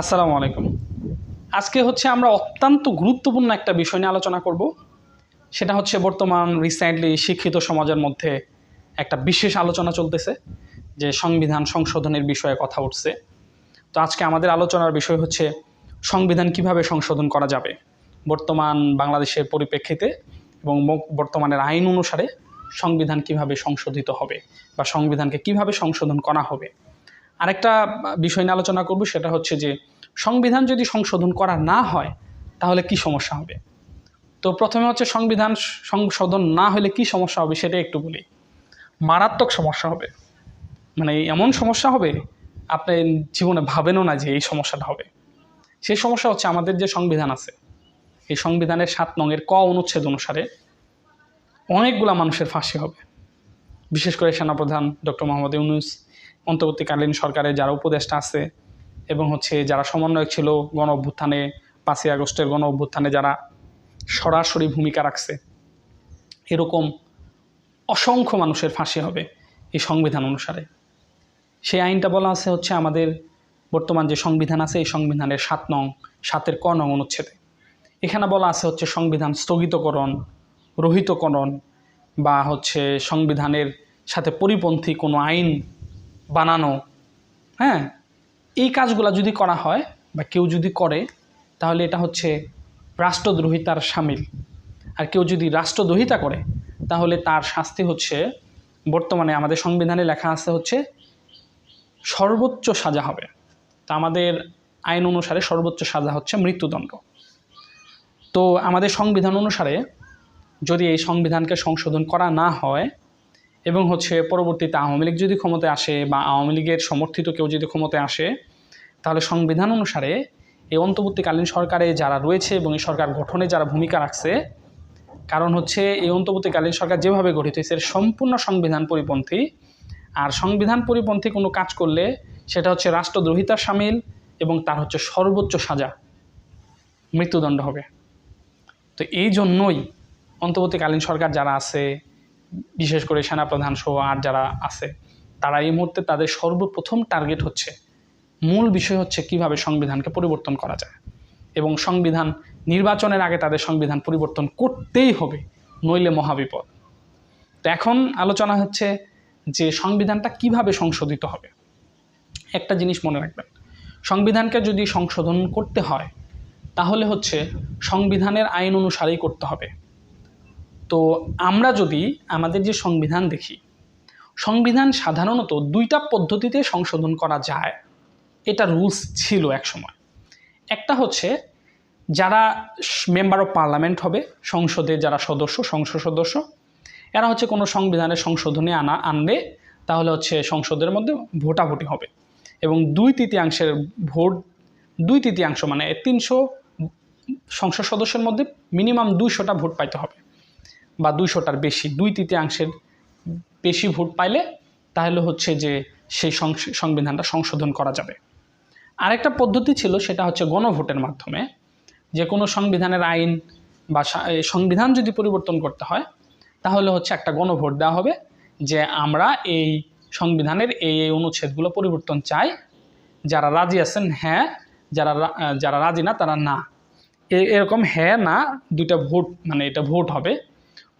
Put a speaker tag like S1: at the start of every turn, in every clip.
S1: আসসালামু আলাইকুম। আজকে হচ্ছে আমরা অত্যন্ত গুরুত্বপূর্ণ একটা বিষয় নিয়ে আলোচনা করব। সেটা হচ্ছে বর্তমান রিসেন্টলি শিক্ষিত সমাজের মধ্যে একটা বিশেষ আলোচনা চলতেছে, যে সংবিধান সংশোধনের বিষয়ে কথা উঠছে। তো আজকে আমাদের আলোচনার বিষয় হচ্ছে সংবিধান কীভাবে সংশোধন করা যাবে। বর্তমান বাংলাদেশের পরিপ্রেক্ষিতে এবং বর্তমানের আইন অনুসারে সংবিধান কীভাবে সংশোধিত হবে বা সংবিধানকে কীভাবে সংশোধন করা হবে। আরেকটা বিষয় নিয়ে আলোচনা করব, সেটা হচ্ছে যে সংবিধান যদি সংশোধন করা না হয়, তাহলে কি সমস্যা হবে? তো প্রথমে হচ্ছে সংবিধান সংশোধন না হলে কি সমস্যা হবে সেটা একটু বলি। মারাত্মক সমস্যা হবে। মানে এমন সমস্যা হবে, আপনি জীবনে ভাবেনও না যে এই সমস্যাটা হবে। সেই সমস্যা হচ্ছে আমাদের যে সংবিধান আছে, এই সংবিধানের সাত নঙের ক অনুচ্ছেদ অনুসারে অনেকগুলা মানুষের ফাঁসি হবে। বিশেষ করে সেনাপ্রধান ডক্টর মোহাম্মদ ইউনুস, অন্তর্বর্তীকালীন সরকারের যারা উপদেষ্টা আছে এবং হচ্ছে যারা সমন্বয়ক ছিল গণ অভ্যুত্থানে, পাঁচই আগস্টের গণ অভ্যুত্থানে যারা সরাসরি ভূমিকা রাখছে, এরকম অসংখ্য মানুষের ফাঁসি হবে এই সংবিধান অনুসারে। সেই আইনটা বলা আছে হচ্ছে আমাদের বর্তমান যে সংবিধান আছে, এই সংবিধানের সাত নং, সাতের ক নং অনুচ্ছেদে। এখানে বলা আছে হচ্ছে সংবিধান স্থগিতকরণ, রহিতকরণ বা হচ্ছে সংবিধানের সাথে পরিপন্থী কোনো আইন বানানো হ্যাঁ? এই কাজগুলো যদি করা হয় বা কেউ যদি করে, তাহলে এটা হচ্ছে রাষ্ট্রদ্রোহিতার সামিল। আর কেউ যদি রাষ্ট্রদ্রোহিতা করে, তাহলে তার শাস্তি হচ্ছে, বর্তমানে আমাদের সংবিধানে লেখা আছে হচ্ছে সর্বোচ্চ সাজা হবে। তা আমাদের আইন অনুসারে সর্বোচ্চ সাজা হচ্ছে মৃত্যুদণ্ড। তো আমাদের সংবিধান অনুসারে যদি এই সংবিধানকে সংশোধন করা না হয় এবং হচ্ছে পরবর্তীতে আওয়ামী লীগ যদি ক্ষমতায় আসে বা আওয়ামী লীগের সমর্থিত কেউ যদি ক্ষমতায় আসে, তাহলে সংবিধান অনুসারে এই অন্তর্বর্তীকালীন সরকারে যারা রয়েছে এবং এই সরকার গঠনে যারা ভূমিকা রাখছে, কারণ হচ্ছে এই অন্তর্বর্তীকালীন সরকার যেভাবে গঠিত হয়েছে সম্পূর্ণ সংবিধান পরিপন্থী। আর সংবিধান পরিপন্থী কোনো কাজ করলে সেটা হচ্ছে রাষ্ট্রদ্রোহিতার সামিল এবং তার হচ্ছে সর্বোচ্চ সাজা, মৃত্যুদণ্ড হবে। তো এই জন্যই অন্তর্বর্তীকালীন সরকার যারা আছে, বিশেষ করে সেনাপ্রধান সহ আর যারা আছে, তারা এই মুহূর্তে তাদের সর্বপ্রথম টার্গেট হচ্ছে, মূল বিষয় হচ্ছে কীভাবে সংবিধানকে পরিবর্তন করা যায়। এবং সংবিধান নির্বাচনের আগে তাদের সংবিধান পরিবর্তন করতেই হবে, নইলে মহাবিপদ। তো এখন আলোচনা হচ্ছে যে সংবিধানটা কীভাবে সংশোধিত হবে। একটা জিনিস মনে রাখবেন, সংবিধানকে যদি সংশোধন করতে হয়, তাহলে হচ্ছে সংবিধানের আইন অনুসারেই করতে হবে। তো আমরা যদি আমাদের যে সংবিধান দেখি, সংবিধান সাধারণত দুইটা পদ্ধতিতে সংশোধন করা যায়। এটা রুলস ছিল এক সময় একটা হচ্ছে, যারা মেম্বার অফ পার্লামেন্ট হবে, সংসদে যারা সদস্য, সংসদ সদস্য, এরা হচ্ছে কোনো সংবিধানের সংশোধনে আনা, আনলে তাহলে হচ্ছে সংসদের মধ্যে ভোটাভুটি হবে। এবং দুই তৃতীয়াংশের ভোট, দুই তৃতীয়াংশ মানে তিনশো সংসদ সদস্যের মধ্যে মিনিমাম দুইশোটা ভোট পাইতে হবে। বা দুইশোটার বেশি, দুই তৃতীয়াংশের বেশি ভোট পাইলে তাহলে হচ্ছে যে সেই সংবিধানটা সংশোধন করা যাবে। আরেকটা পদ্ধতি ছিল সেটা হচ্ছে গণভোটের মাধ্যমে। যে কোনো সংবিধানের আইন বা সংবিধান যদি পরিবর্তন করতে হয়, তাহলে হচ্ছে একটা গণভোট দেওয়া হবে যে আমরা এই সংবিধানের এই এই অনুচ্ছেদগুলো পরিবর্তন চাই। যারা রাজি আছেন হ্যাঁ যারা যারা রাজি না, তারা না। এরকম হ্যাঁ না, দুইটা ভোট মানে এটা ভোট হবে।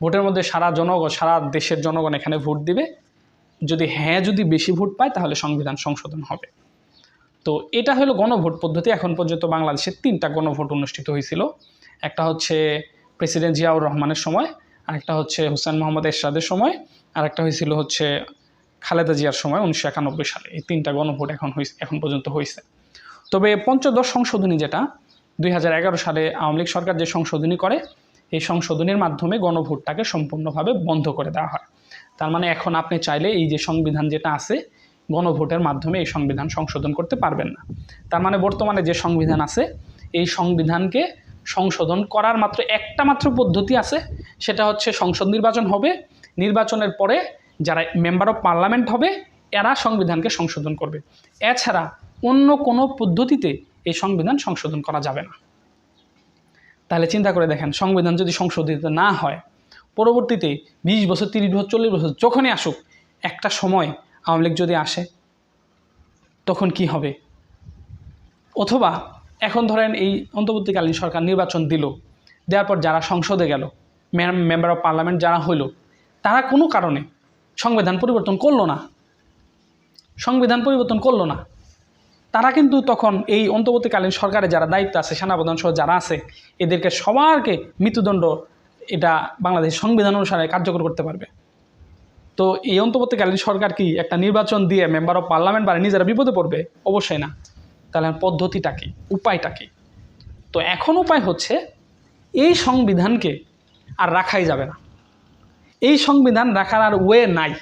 S1: ভোটের মধ্যে সারা জনগণ সারা দেশের জনগণ এখানে ভোট দিবে। যদি হ্যাঁ যদি বেশি ভোট পায়, তাহলে সংবিধান সংশোধন হবে। তো এটা হলো গণভোট পদ্ধতি। এখন পর্যন্ত বাংলাদেশে তিনটা গণভোট অনুষ্ঠিত হয়েছিল। একটা হচ্ছে প্রেসিডেন্ট জিয়াউর রহমানের সময়, আরেকটা হচ্ছে হুসেন মোহাম্মদ এরশাদের সময়, আরেকটা হয়েছিল হচ্ছে খালেদা জিয়ার সময়, উনিশশো একানব্বই সালে। এই তিনটা গণভোট এখন হয়েছে এখন পর্যন্ত হয়েছে তবে পঞ্চদশ সংশোধনী যেটা, দুই হাজার এগারো সালে আওয়ামী লীগ সরকার যে সংশোধনী করে এই সংশোধনের মাধ্যমে গণভোটটাকে সম্পূর্ণভাবে বন্ধ করে দেওয়া হয়। তার মানে এখন আপনি চাইলে এই যে সংবিধান যেটা আছে, গণভোটের মাধ্যমে এই সংবিধান সংশোধন করতে পারবেন না। তার মানে বর্তমানে যে সংবিধান আছে, এই সংবিধানকে সংশোধন করার মাত্র একটা মাত্র পদ্ধতি আছে, সেটা হচ্ছে সংসদ নির্বাচন হবে। নির্বাচনের পরে যারা মেম্বার অফ পার্লামেন্ট হবে, এরা সংবিধানকে সংশোধন করবে। এছাড়া অন্য কোনো পদ্ধতিতে এই সংবিধান সংশোধন করা যাবে না। তাহলে চিন্তা করে দেখেন, সংবিধান যদি সংশোধিত না হয়, পরবর্তীতে বিশ বছর, তিরিশ বছর, চল্লিশ বছর যখনই আসুক, একটা সময় আওয়ামী লীগ যদি আসে, তখন কি হবে? অথবা এখন ধরেন এই অন্তর্বর্তীকালীন সরকার নির্বাচন দিল, দেওয়ার পর যারা সংসদে গেল মেম্বার অফ পার্লামেন্ট যারা হইল, তারা কোনো কারণে সংবিধান পরিবর্তন করল না। সংবিধান পরিবর্তন করল না। তারা কিন্তু তখন এই অন্তর্বর্তীকালীন সরকারে যারা দায়িত্ব আছে, সেনাপ্রধান সহ যারা আছে, এদেরকে সবারকে মৃত্যুদণ্ড এটা বাংলাদেশ সংবিধান অনুসারে কার্যকর করতে পারবে। তো এই অন্তর্বর্তীকালীন সরকার কি একটা নির্বাচন দিয়ে মেম্বার অফ পার্লামেন্ট বা নিজেরা বিপদে পড়বে? অবশ্যই না। তাহলে পদ্ধতিটা কী? উপায়টা কী? তো এখন উপায় হচ্ছে, এই সংবিধানকে আর রাখাই যাবে না। এই সংবিধান রাখার আর ওয়ে নাই।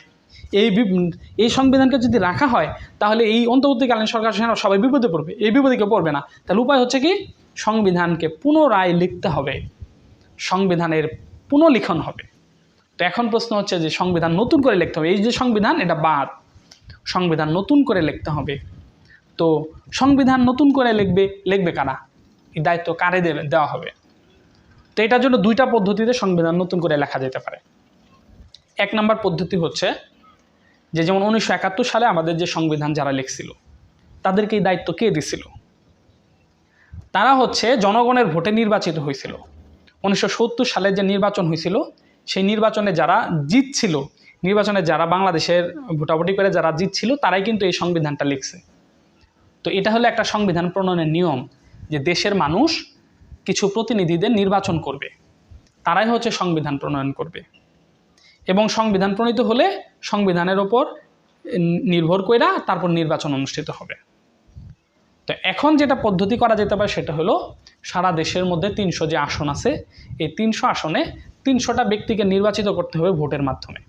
S1: এই এই সংবিধানকে যদি রাখা হয়, তাহলে এই অন্তর্বর্তীকালীন সরকার সবাই বিপদে পড়বে। এই বিপদে কেউ পড়বে না। তাহলে উপায় হচ্ছে কি? সংবিধানকে পুনরায় লিখতে হবে। সংবিধানের পুনঃলিখন হবে। তো এখন প্রশ্ন হচ্ছে যে, সংবিধান নতুন করে লিখতে হবে। এই যে সংবিধান, এটা বাদ। সংবিধান নতুন করে লিখতে হবে। তো সংবিধান নতুন করে লিখবে লিখবে কারা? এই দায়িত্ব কারে দেবে দেওয়া হবে? তো এটার জন্য দুইটা পদ্ধতিতে সংবিধান নতুন করে লেখা যেতে পারে। এক নম্বর পদ্ধতি হচ্ছে যে যেমন উনিশশো একাত্তর সালে আমাদের যে সংবিধান যারা লিখছিল, তাদেরকে এই দায়িত্ব কে দিছিল? তারা হচ্ছে জনগণের ভোটে নির্বাচিত হয়েছিল। উনিশশো সত্তর সালে যে নির্বাচন হয়েছিল, সেই নির্বাচনে যারা জিতছিল, নির্বাচনে যারা বাংলাদেশের ভোটাভুটি করে যারা জিতছিল, তারাই কিন্তু এই সংবিধানটা লিখছে। তো এটা হলো একটা সংবিধান প্রণয়নের নিয়ম যে দেশের মানুষ কিছু প্রতিনিধিদের নির্বাচন করবে। তারাই হচ্ছে সংবিধান প্রণয়ন করবে। এবং সংবিধান প্রণীত হলে সংবিধানের ওপর নির্ভর কইরা তারপর নির্বাচন অনুষ্ঠিত হবে। তো এখন যেটা পদ্ধতি করা যেতে পারে সেটা হলো, সারা দেশের মধ্যে তিনশো যে আসন আছে, এই তিনশো আসনে তিনশোটা ব্যক্তিকে নির্বাচিত করতে হবে ভোটের মাধ্যমে।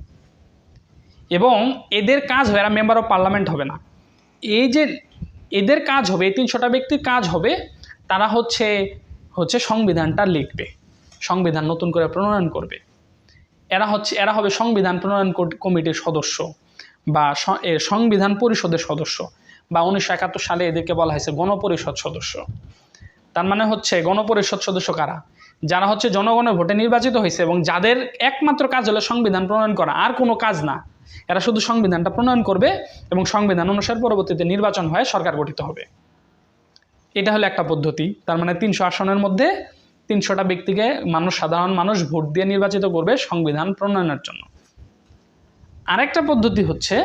S1: এবং এদের কাজ হবে এরা মেম্বার অফ পার্লামেন্ট হবে না। এই যে এদের কাজ হবে, এই তিনশোটা ব্যক্তির কাজ হবে, তারা হচ্ছে হচ্ছে সংবিধানটা লিখবে। সংবিধান নতুন করে প্রণয়ন করবে। এরা হচ্ছে, এরা হবে সংবিধান প্রণয়ন কমিটির সদস্য বা সংবিধান পরিষদের সদস্য বা উনিশশো একাত্তর সালে এদেরকে বলা হয়েছে গণপরিষদ সদস্য। তার মানে হচ্ছে গণপরিষদ সদস্য কারা? যারা হচ্ছে জনগণের ভোটে নির্বাচিত হয়েছে এবং যাদের একমাত্র কাজ হলো সংবিধান প্রণয়ন করা, আর কোনো কাজ না। এরা শুধু সংবিধানটা প্রণয়ন করবে এবং সংবিধান অনুসারে পরবর্তীতে নির্বাচন হয়ে সরকার গঠিত হবে। এটা হলো একটা পদ্ধতি। তার মানে তিনশো আসনের মধ্যে তিনশোটা ব্যক্তিকে মানুষ, সাধারণ মানুষ ভোট দিয়ে নির্বাচিত করবে সংবিধান প্রণয়নের জন্য। আরেকটা পদ্ধতি হচ্ছে,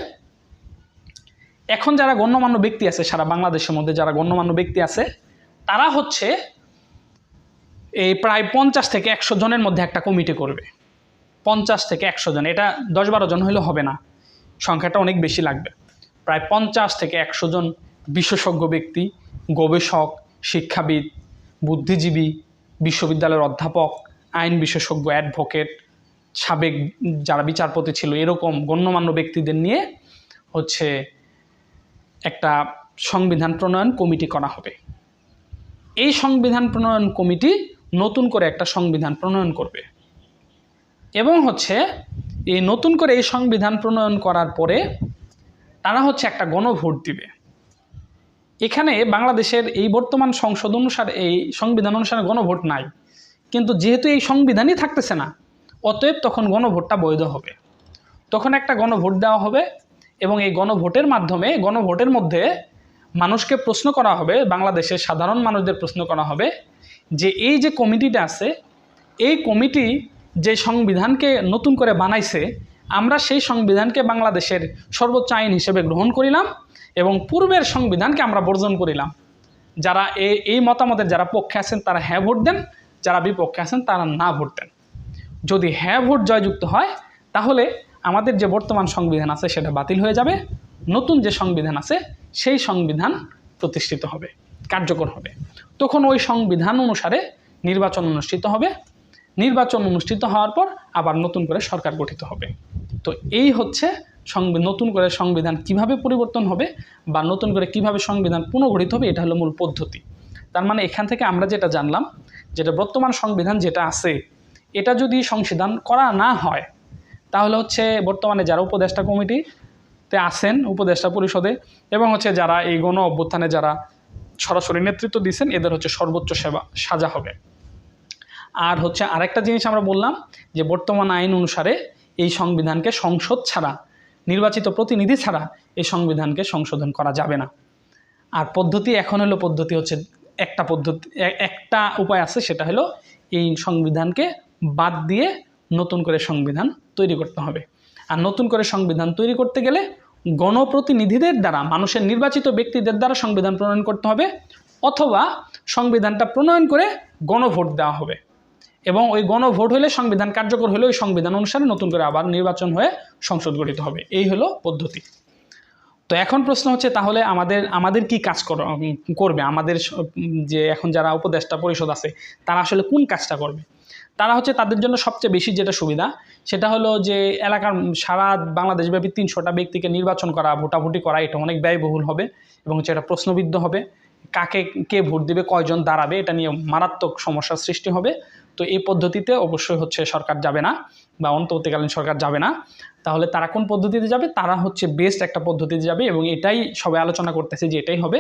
S1: এখন যারা গণ্যমান্য ব্যক্তি আছে, সারা বাংলাদেশের মধ্যে যারা গণ্যমান্য ব্যক্তি আছে, তারা হচ্ছে এই প্রায় পঞ্চাশ থেকে একশো জনের মধ্যে একটা কমিটি করবে। পঞ্চাশ থেকে একশো জন, এটা দশ বারো জন হলে হবে না, সংখ্যাটা অনেক বেশি লাগবে। প্রায় পঞ্চাশ থেকে একশো জন বিশেষজ্ঞ ব্যক্তি, গবেষক, শিক্ষাবিদ, বুদ্ধিজীবী বিশ্ববিদ্যালয়ের অধ্যাপক, আইন বিশেষজ্ঞ অ্যাডভোকেট সাবেক যারা বিচারপতি ছিল, এরকম গণ্যমান্য ব্যক্তিদের নিয়ে হচ্ছে একটা সংবিধান প্রণয়ন কমিটি করা হবে। এই সংবিধান প্রণয়ন কমিটি নতুন করে একটা সংবিধান প্রণয়ন করবে। এবং হচ্ছে এই নতুন করে এই সংবিধান প্রণয়ন করার পরে তারা হচ্ছে একটা গণভোট দিবে। এখানে বাংলাদেশের এই বর্তমান সংসদ অনুসারে, এই সংবিধান অনুসারে গণভোট নাই। কিন্তু যেহেতু এই সংবিধানই থাকতেছে না, অতএব তখন গণভোটটা বৈধ হবে। তখন একটা গণভোট দেওয়া হবে এবং এই গণভোটের মাধ্যমে, গণভোটের মধ্যে মানুষকে প্রশ্ন করা হবে, বাংলাদেশের সাধারণ মানুষদের প্রশ্ন করা হবে যে এই যে কমিটিটা আছে, এই কমিটি যে সংবিধানকে নতুন করে বানাইছে আমরা সেই সংবিধানকে বাংলাদেশের সর্বোচ্চ আইন হিসেবে গ্রহণ করিলাম এবং পূর্বের সংবিধানকে আমরা বর্জন করিলাম। যারা এই এই মতামতের যারা পক্ষে আছেন, তারা হ্যাঁ ভোট দেন, যারা বিপক্ষে আছেন, তারা না ভোট দেন। যদি হ্যাঁ ভোট জয়যুক্ত হয়, তাহলে আমাদের যে বর্তমান সংবিধান আছে, সেটা বাতিল হয়ে যাবে। নতুন যে সংবিধান আছে, সেই সংবিধান প্রতিষ্ঠিত হবে, কার্যকর হবে। তখন ওই সংবিধান অনুসারে নির্বাচন অনুষ্ঠিত হবে। নির্বাচন অনুষ্ঠিত হওয়ার পর আবার নতুন করে সরকার গঠিত হবে। তো এই হচ্ছে নতুন করে সংবিধান কীভাবে পরিবর্তন হবে বা নতুন করে কীভাবে সংবিধান পুনর্গঠিত হবে এটা হলো মূল পদ্ধতি। তার মানে এখান থেকে আমরা যেটা জানলাম, যেটা বর্তমান সংবিধান যেটা আছে, এটা যদি সংশোধন করা না হয়, তাহলে হচ্ছে বর্তমানে যারা উপদেষ্টা কমিটিতে আছেন, উপদেষ্টা পরিষদে, এবং হচ্ছে যারা এই গণ অভ্যুত্থানে যারা সরাসরি নেতৃত্ব দিয়েছেন এদের হচ্ছে সর্বোচ্চ সেবা, সাজা হবে। আর হচ্ছে আরেকটা জিনিস আমরা বললাম যে বর্তমান আইন অনুসারে এই সংবিধানকে সংসদ ছাড়া, নির্বাচিত প্রতিনিধি ছাড়া এই সংবিধানকে সংশোধন করা যাবে না। আর পদ্ধতি এখন হলো পদ্ধতি হচ্ছে একটা পদ্ধতি একটা উপায় আছে, সেটা হলো এই সংবিধানকে বাদ দিয়ে নতুন করে সংবিধান তৈরি করতে হবে। আর নতুন করে সংবিধান তৈরি করতে গেলে গণপ্রতিনিধিদের দ্বারা, মানুষের নির্বাচিত ব্যক্তিদের দ্বারা সংবিধান প্রণয়ন করতে হবে, অথবা সংবিধানটা প্রণয়ন করে গণভোট দেওয়া হবে। এবং ওই গণভোট হলে সংবিধান কার্যকর হলে ওই সংবিধান অনুসারে নতুন করে আবার নির্বাচন হয়ে সংসদ গঠিত হবে। এই হলো পদ্ধতি। তো এখন প্রশ্ন হচ্ছে, তাহলে আমাদের আমাদের কি কাজ কর- করবে? আমাদের যে এখন যারা উপদেষ্টা পরিষদ আছে, তারা আসলে কোন কাজটা করবে? তারা হচ্ছে তাদের জন্য সবচেয়ে বেশি যেটা সুবিধা, সেটা হলো যে এলাকার সারা বাংলাদেশব্যাপী তিনশোটা ব্যক্তিকে নির্বাচন করা, ভোটাভুটি করা, এটা অনেক ব্যয়বহুল হবে এবং হচ্ছে এটা প্রশ্নবিদ্ধ হবে। কাকে, কে ভোট দিবে, কয়জন দাঁড়াবে, এটা নিয়ে মারাত্মক সমস্যার সৃষ্টি হবে। তো এই পদ্ধতিতে অবশ্যই হচ্ছে সরকার যাবে না বা অন্তর্বর্তীকালীন সরকার যাবে না। তাহলে তারা কোন পদ্ধতিতে যাবে? তারা হচ্ছে বেস্ট একটা পদ্ধতিতে যাবে এবং এটাই সবাই আলোচনা করতেছে যে এটাই হবে।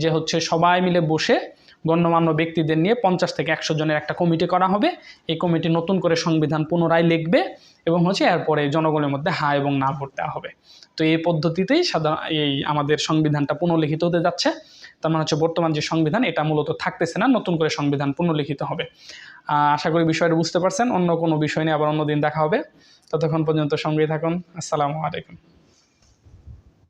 S1: যে হচ্ছে সবাই মিলে বসে গণ্যমান্য ব্যক্তিদের নিয়ে পঞ্চাশ থেকে একশো জনের একটা কমিটি করা হবে। এই কমিটি নতুন করে সংবিধান পুনরায় লিখবে এবং হচ্ছে এরপরে জনগণের মধ্যে হা এবং না ভোট দেওয়া হবে। তো এই পদ্ধতিতেই সাধারণ এই আমাদের সংবিধানটা পুনর্লিখিত হতে যাচ্ছে। তার মানে হচ্ছে বর্তমান যে সংবিধান, এটা মূলত থাকতেছে না, নতুন করে সংবিধান পুনর্লিখিত হবে। আশা করি বিষয়টা বুঝতে পারছেন। অন্য কোনো বিষয় নিয়ে আবার অন্য দিন দেখা হবে। ততক্ষণ পর্যন্ত সঙ্গেই থাকুন। আসসালামু আলাইকুম।